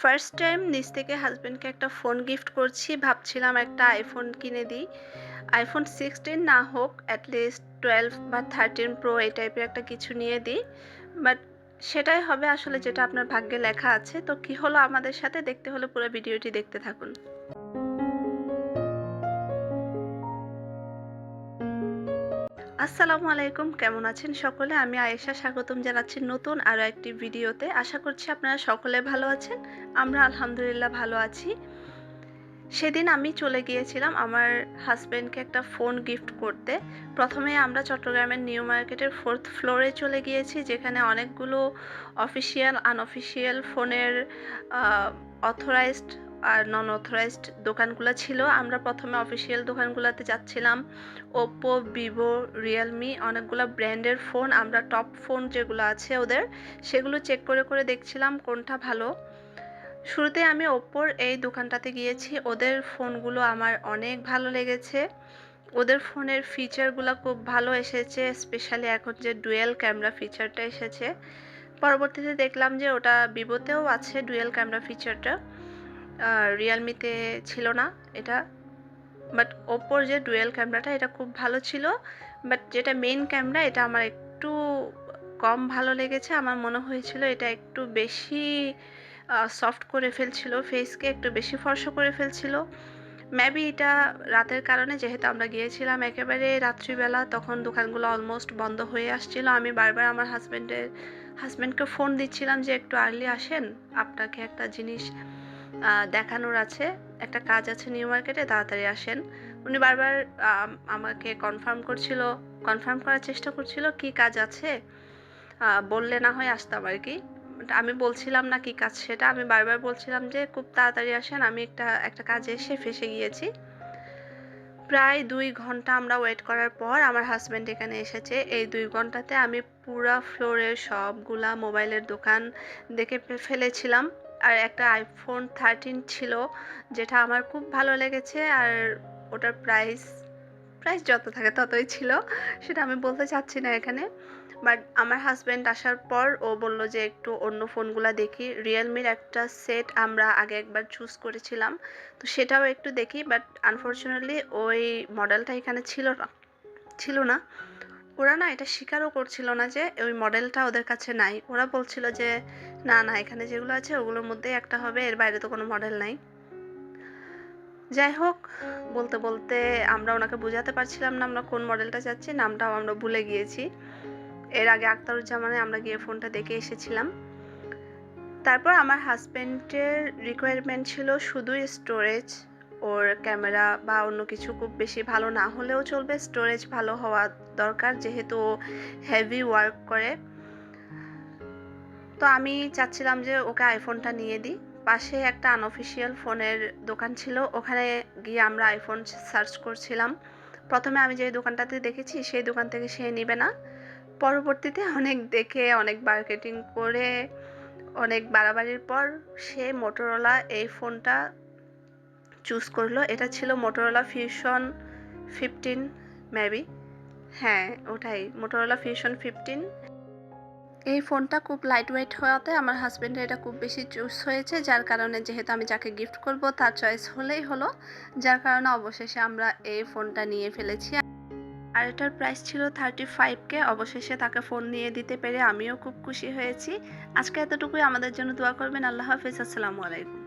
First time নিজ থেকে হাজব্যান্ডকে একটা ফোন গিফট করছি, ভাবছিলাম একটা আইফোন কিনে দিই। আইফোন সিক্সটিন না হোক অ্যাটলিস্ট টুয়েলভ বা থার্টিন প্রো এই টাইপের একটা কিছু নিয়ে দিই। বাট সেটাই হবে আসলে যেটা আপনার ভাগ্যে লেখা আছে। তো কি হলো আমাদের সাথে? দেখতে হলে পুরো ভিডিওটি দেখতে থাকুন। আসসালামু আলাইকুম, কেমন আছেন সকলে? আমি আয়েশা, স্বাগতম জানাচ্ছি নতুন আরও একটি ভিডিওতে। আশা করছি আপনারা সকলে ভালো আছেন। আমরা আলহামদুলিল্লাহ ভালো আছি। সেদিন আমি চলে গিয়েছিলাম আমার হাজব্যান্ডকে একটা ফোন গিফট করতে। প্রথমে আমরা চট্টগ্রামের নিউ মার্কেটের ফোর্থ ফ্লোরে চলে গিয়েছি, যেখানে অনেকগুলো অফিসিয়াল, আনঅফিসিয়াল ফোনের অথরাইজড আর নন অথরাইজড দোকানগুলো ছিল। আমরা প্রথমে অফিসিয়াল দোকানগুলোতে যাচ্ছিলাম। ওপ্পো ভিভো রিয়েলমি অনেকগুলো ব্র্যান্ডের ফোন আমরা টপ ফোন যেগুলো আছে ওদের, সেগুলো চেক করে করে দেখছিলাম কোনটা ভালো। শুরুতে আমি ওপ্পোর এই দোকানটাতে গিয়েছি। ওদের ফোনগুলো আমার অনেক ভালো লেগেছে। ওদের ফোনের ফিচারগুলো খুব ভালো এসেছে স্পেশালি এখন যে ডুয়েল ক্যামেরা ফিচারটা এসেছে। পরবর্তীতে দেখলাম যে ওটা ভিভোতেও আছে ডুয়েল ক্যামেরা ফিচারটা রিয়েলমিতে ছিল না এটা বাট ওপোর যে ডুয়েল ক্যামেরাটা এটা খুব ভালো ছিল বাট যেটা মেইন ক্যামেরা এটা আমার একটু কম ভালো লেগেছে। আমার মনে হয়েছিল এটা একটু বেশি সফট করে ফেলছিল ফেসকে একটু বেশি ফর্সা করে ফেলছিল। মেবি এটা রাতের কারণে, যেহেতু আমরা গিয়েছিলাম একেবারে রাত্রিবেলা, তখন দোকানগুলো অলমোস্ট বন্ধ হয়ে আসছিল। আমি বারবার আমার হাজব্যান্ডের হাজব্যান্ডকে ফোন দিচ্ছিলাম যে, একটু আর্লি আসেন, আপনাকে একটা জিনিস দেখানোর আছে। একটা কাজ আছে নিউ মার্কেটে, তাড়াতাড়ি আসেন। উনি বারবার আমাকে কনফার্ম করছিল কনফার্ম করার চেষ্টা করছিল, কি কাজ আছে? বললে না হয় আসতাম আর কি। আমি বলছিলাম না কি কাজ সেটা। আমি বারবার বলছিলাম যে, খুব তাড়াতাড়ি আসেন, আমি একটা একটা কাজে এসে ফেসে গিয়েছি। প্রায় দুই ঘণ্টা আমরা ওয়েট করার পর আমার হাজব্যান্ড এখানে এসেছে। এই দুই ঘন্টাতে আমি পুরা ফ্লোরের সবগুলা মোবাইলের দোকান দেখে ফেলেছিলাম। আর একটা আইফোন থার্টিন ছিল, যেটা আমার খুব ভালো লেগেছে আর ওটার প্রাইস প্রাইস যত থাকে ততই ছিল, সেটা আমি বলতে চাচ্ছি না এখানে। বাট আমার হাজব্যান্ড আসার পর ও বলল যে একটু অন্য ফোনগুলো দেখি। রিয়েলমির একটা সেট আমরা আগে একবার চুজ করেছিলাম, তো সেটাও একটু দেখি বাট আনফর্চুনেটলি ওই মডেলটা এখানে ছিল না ছিল না। ওরা না এটা স্বীকারও করছিল না যে ওই মডেলটা ওদের কাছে নাই। ওরা বলছিল যে না না, এখানে যেগুলো আছে ওগুলোর মধ্যেই একটা হবে, এর বাইরে তো কোনো মডেল নাই। যাই হোক বলতে বলতে আমরা ওনাকে বোঝাতে পারছিলাম না আমরা কোন মডেলটা চাচ্ছি, নামটাও আমরা ভুলে গিয়েছি। এর আগে আক্তারুজ্জামানে আমরা গিয়ে ফোনটা দেখে এসেছিলাম। তারপর আমার হাজব্যান্ডের রিকোয়ারমেন্ট ছিল শুধুই স্টোরেজ ওর ক্যামেরা বা অন্য কিছু খুব বেশি ভালো না হলেও চলবে। স্টোরেজ ভালো হওয়া দরকার, যেহেতু হেভি ওয়ার্ক করে। তো আমি চাচ্ছিলাম যে ওকে আইফোনটা নিয়ে দিই। পাশে একটা আনঅফিসিয়াল ফোনের দোকান ছিল, ওখানে গিয়ে আমরা আইফোন সার্চ করছিলাম। প্রথমে আমি যে দোকানটাতে দেখেছি, সেই দোকান থেকে সে নিবে না। পরবর্তীতে অনেক দেখে, অনেক মার্কেটিং করে, অনেক বাড়াবাড়ির পর সে মোটোরোলা এই ফোনটা চুজ করল। এটা ছিল মোটোরোলা ফিউশন ফিফটিন মেবি হ্যাঁ ওটাই। মোটোরোলা ফিউশন ফিফটিন এই ফোনটা খুব লাইট ওয়েট হওয়াতে আমার হাজব্যান্ডের এটা খুব বেশি চুজ হয়েছে, যার কারণে যেহেতু আমি যাকে গিফট করব তার চয়েস হলেই হলো। যার কারণে অবশেষে আমরা এই ফোনটা নিয়ে ফেলেছি। আর এটার প্রাইস ছিল থার্টি ফাইভকে অবশেষে তাকে ফোন নিয়ে দিতে পেরে আমিও খুব খুশি হয়েছি। আজকে এতটুকুই, আমাদের জন্য দোয়া করবেন। আল্লাহ হাফিজ, আসসালামু আলাইকুম।